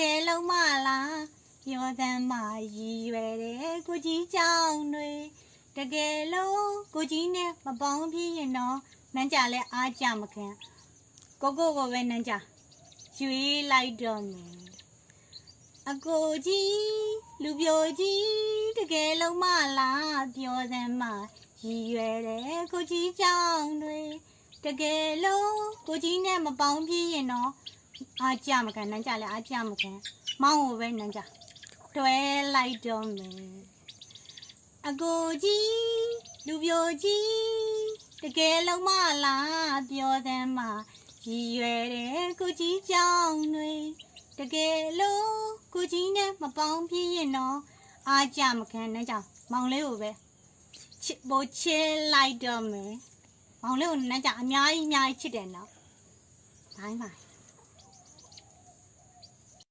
ကယ်လုံးမလားပြောသမ်းမရည်ရွယ်တယ်ကိုကြီးကြောင့်တွေတကယ်လို့ကိုကြီးနဲ့မပေါင်းဖြစ်ရင်တော့နန်းကြလဲအားကြမခံကိုကိုကိုပဲနန်းကြရွေးလိုက်တော့မယ်အကိုကြီးလူပြိုကြီးတကယ်လုံးမလားပြောသမ်းမရည်ရွယ်တယ်ကိုကြီးကြောင့်တွေတကယ်လို့ကိုကြီးနဲ့မပေါင်းဖြစ်ရင်တော့ အားကြမခံနန်းကြလဲအားကြမခံမောင်းကိုပဲနန်းကြတွဲလိုက်တော့မယ်အကိုကြီးလူပြိုကြီးတကယ်လုံးမလားပြောသမ်းမရည်ရွယ်တယ်ကိုကြီးကြောင့်တွေတကယ်လို့ကိုကြီးနဲ့မပေါင်းပြရင်တော့အားကြမခံနန်းကြမောင်လေးကိုပဲချစ်ပိုချစ်လိုက်တော့မယ်မောင်လေးကိုနန်းကြအများကြီးအများကြီးချစ်တယ်နော်ဘိုင်းဘိုင်း